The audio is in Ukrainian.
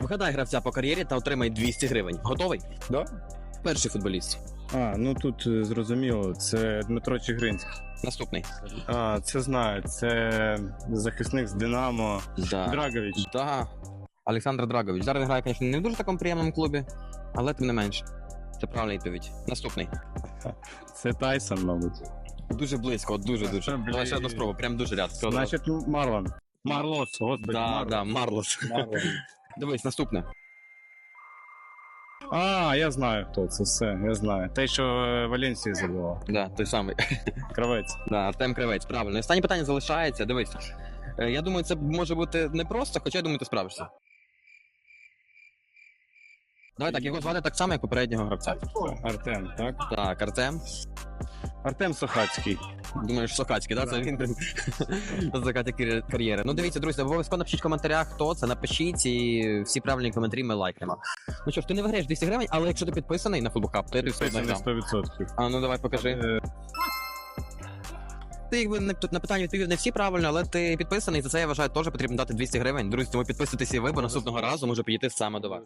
Вгадай гравця по кар'єрі та отримай 200 гривень. Готовий? Да? Перший футболіст. А, ну тут е, зрозуміло, це Дмитро Чигринський. Наступний. А, це знаю, це захисник з Динамо. Да. Драгович. Да. Олександр Драгович. Зараз він грає, звісно, не в дуже такому приємному клубі, але тим не менше. Це правильна відповідь. Наступний. Це Тайсон, мабуть. Дуже близько, дуже дуже. Це, блін. Давай ще одну спробу, прям дуже ряд. Все, Значить, Марлон. Марлос, господи. да, Марлон. да, Марлос. Марлон. Дивись, наступне. А, я знаю, хто це все, я знаю. Те, що е, Валенсії забував. Да, той самий. Кравець. Да, Артем Кривець, правильно. І Останнє питання залишається. Дивись. Е, Я думаю, це може бути непросто, хоча я думаю, ти справишся. Давай так, його звати так само, як попереднього гравця. Артем, так? Так, Артем. Артем Сохацький. Думаєш, Сокацький, да? Це він кар'є- кар'єри. Ну дивіться, друзі, обов'язково напишіть в коментарях, хто це, напишіть, і всі правильні коментарі ми лайкнемо. Ну що ж, ти не виграєш 200 гривень, але якщо ти підписаний на футболкап, то ти все одно Підписаний 100%. А ну давай покажи. Е, Ти якби не тут на питання відповів не всі правильно, але ти підписаний. За це я вважаю, теж потрібно дати 200 гривень. Друзі, тому підписуйтесь і ви, бо наступного разу може підійти саме до вас.